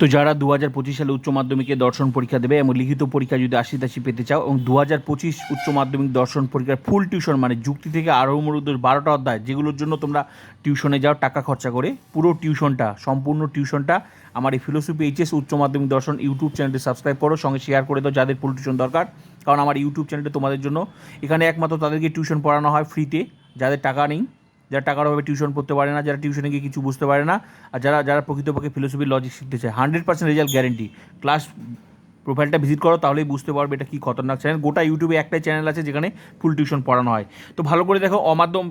তো যারা দু হাজার পঁচিশ সালে উচ্চ মাধ্যমিকে দর্শন পরীক্ষা দেবে এবং লিখিত পরীক্ষা যদি আশি তাশি পেতে চাও এবং দু হাজার পঁচিশ উচ্চ মাধ্যমিক দর্শন পরীক্ষার ফুল টিউশন মানে যুক্তি থেকে আরও মরুদ বারোটা অধ্যায়, যেগুলোর জন্য তোমরা টিউশনে যাও, টাকা খরচা করে, পুরো টিউশনটা সম্পূর্ণ টিউশনটা আমার এই ফিলোসফি এইচএস উচ্চ মাধ্যমিক দর্শন ইউটিউব চ্যানেলটি সাবস্ক্রাইব করো, সঙ্গে শেয়ার করে দাও যাদের ফুল টিউশন দরকার। কারণ আমার ইউটিউব চ্যানেলটা তোমাদের জন্য। এখানে একমাত্র তাদেরকে টিউশন পড়ানো হয় ফ্রিতে যাদের টাকা নেই। যারা টাকার অভাবে টিউশন পড়তে পারে না, যারা টিউশনে গিয়ে কিছু বুঝতে পারে না, আর যারা যারা প্রকৃতপক্ষে ফিলোসফি লজিক শিখতে চায়। Hundred percent result guarantee class প্রোফাইলটা ভিজিট করো, তাহলেই বুঝতে পারবে এটা কী খতরনাক চ্যানেল গোটা ইউটিউবে একটাই চ্যানেল আছে যেখানে ফুল টিউশন পড়ানো হয়। তো ভালো করে দেখো, অমাধ্যম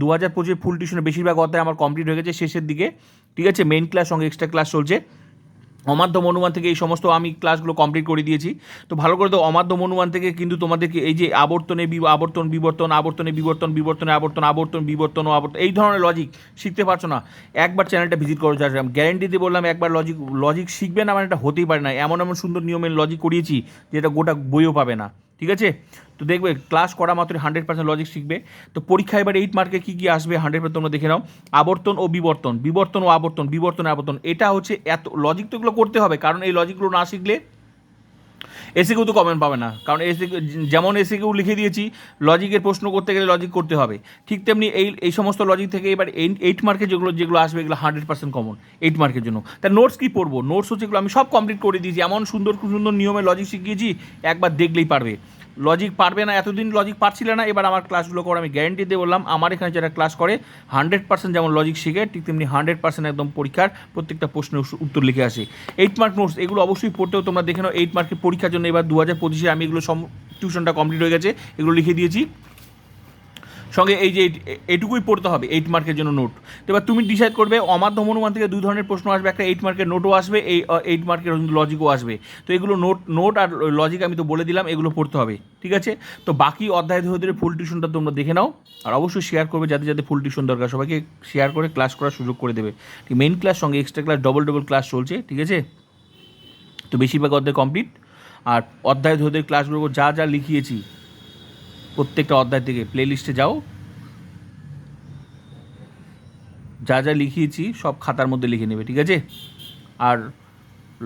দু হাজার পঁচিশে ফুল টিউশনে বেশিরভাগ অধ্যায় আমার কমপ্লিট হয়ে গেছে, শেষের দিকে। ঠিক আছে? মেন ক্লাস সঙ্গে এক্সট্রা ক্লাস চলছে। অমাধ্যম অনুমান থেকে এই সমস্ত আমি ক্লাসগুলো কমপ্লিট করে দিয়েছি। তো ভালো করে তো অমাধ্যম অনুমান থেকে কিন্তু তোমাদেরকে এই যে আবর্তনে আবর্তন বিবর্তন, আবর্তনে বিবর্তন, বিবর্তনে আবর্তন আবর্তন বিবর্তন ও আবর্তন, এই ধরনের লজিক শিখতে পারছ না। একবার চ্যানেলটা ভিজিট করো যার গ্যারেন্টি দিয়ে বললাম, একবার লজিক লজিক শিখবে না মানে এটা হতেই পারে না। এমন এমন সুন্দর নিয়মের লজিক করিয়েছি যেটা গোটা বইও পাবে না। ঠিক আছে? তো দেখবে ক্লাস করা মাত্র হান্ড্রেড পার্সেন্ট লজিক শিখবে। তো পরীক্ষা এবার এইট মার্কে কী কী আসবে হান্ড্রেড পার্সেন্ট তোমরা দেখে নাও। আবর্তন ও বিবর্তন বিবর্তন ও আবর্তন, বিবর্তন আবর্তন, এটা হচ্ছে এত লজিক তো এগুলো করতে হবে। কারণ এই লজিকগুলো না শিখলে এসে কেউ তো কমেন্ট পাবে না। কারণ এসি যেমন এসি কেউ লিখে দিয়েছি লজিকের প্রশ্ন করতে গেলে লজিক করতে হবে। ঠিক তেমনি এই এই সমস্ত লজিক থেকে এবার এইট মার্কে যেগুলো যেগুলো আসবে, এগুলো হান্ড্রেড পার্সেন্ট কমন এইট মার্কের জন্য। তা নোটস কী পড়ব? নোটস হচ্ছে এগুলো আমি সব কমপ্লিট করে দিয়েছি। এমন সুন্দর সুন্দর নিয়মে লজিক শিখিয়েছি, একবার দেখলেই পারবে। লজিক পারবে না, এতদিন লজিক পারছিলে না, এবার আমার ক্লাসগুলো করে, আমি গ্যারেন্টি দিয়ে বললাম, আমার এখানে যারা ক্লাস করে হান্ড্রেড পার্সেন্ট যেমন লজিক শিখে, ঠিক তেমনি হান্ড্রেড পার্সেন্ট একদম পরীক্ষার প্রত্যেকটা প্রশ্নের উত্তর লিখে আসে। এইট মার্ক নোটস এগুলো অবশ্যই পড়তেও তোমরা দেখে নাও এইট মার্কের পরীক্ষার জন্য এবার দু হাজার পঁচিশে আমি এগুলো সম টিউশনটা কমপ্লিট হয়ে গেছে, এগুলো লিখে দিয়েছি। সঙ্গে এই যে এটুকুই পড়তে হবে এইট মার্কের জন্য নোট তো এবার তুমি ডিসাইড করবে অমাধ্যম অনুমান থেকে দুই ধরনের প্রশ্ন আসবে, একটা এইট মার্কের নোটও আসবে, এই এইট মার্কের লজিকও আসবে। তো এগুলো নোট নোট আর লজিক আমি তো বলে দিলাম, এগুলো পড়তে হবে, ঠিক আছে? তো বাকি অধ্যায় ধরে ধরে ফুল টিউশনটা তোমরা দেখে নাও, আর অবশ্যই শেয়ার করবে যাদের যাদের ফুল টিউশন দরকার, সবাইকে শেয়ার করে ক্লাস করার সুযোগ করে দেবে। মেইন ক্লাস সঙ্গে extra class double double class চলছে, ঠিক আছে? তো বেশিরভাগ অধ্যায় কমপ্লিট আর অধ্যায় ধরে ক্লাসগুলো যা যা লিখিয়েছি প্রত্যেকটা অধ্যায় থেকে প্লে লিস্টে যাও। যা যা লিখিয়েছি সব খাতার মধ্যে লিখে নেবে, ঠিক আছে? আর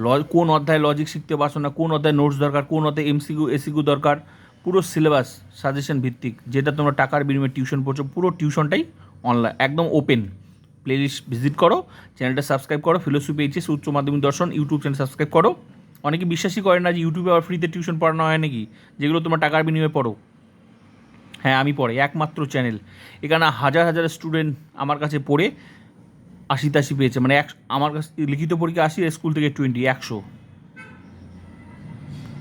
ল, কোন অধ্যায় লজিক শিখতে পারছ না, কোন অধ্যায় নোটস দরকার, কোন অধ্যায় এমসিকিউ এসিকিউ দরকার, পুরো সিলেবাস সাজেশন ভিত্তিক। যেটা তোমরা টাকার বিনিময়ে টিউশন পড়ছো, পুরো টিউশনটাই অনলাইন একদম ওপেন প্লেলিস্ট ভিজিট করো চ্যানেলটা সাবস্ক্রাইব করো ফিলোসফি এইচএস উচ্চ মাধ্যমিক দর্শন ইউটিউব চ্যানেল সাবস্ক্রাইব করো। অনেকে বিশ্বাসই করে না যে ইউটিউবে আবার ফ্রিতে টিউশন পড়ানো হয় নাকি? যেগুলো তোমার টাকার বিনিময়ে পড়ো। হ্যাঁ আমি পড়ে, একমাত্র চ্যানেল এখানে হাজার হাজার স্টুডেন্ট আমার কাছে পড়ে আশি তাশি পেয়েছে। মানে এক আমার কাছে, লিখিত পরীক্ষা আশি স্কুল থেকে টোয়েন্টি একশো।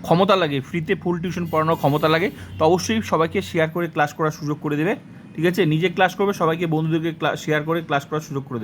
ক্ষমতা লাগে ফ্রিতে ফুল টিউশন পড়ানোর ক্ষমতা লাগে। তো অবশ্যই সবাইকে শেয়ার করে ক্লাস করার সুযোগ করে দেবে, ঠিক আছে? নিজে ক্লাস করবে, সবাইকে বন্ধুদেরকে শেয়ার করে ক্লাস করার সুযোগ করে দেবে।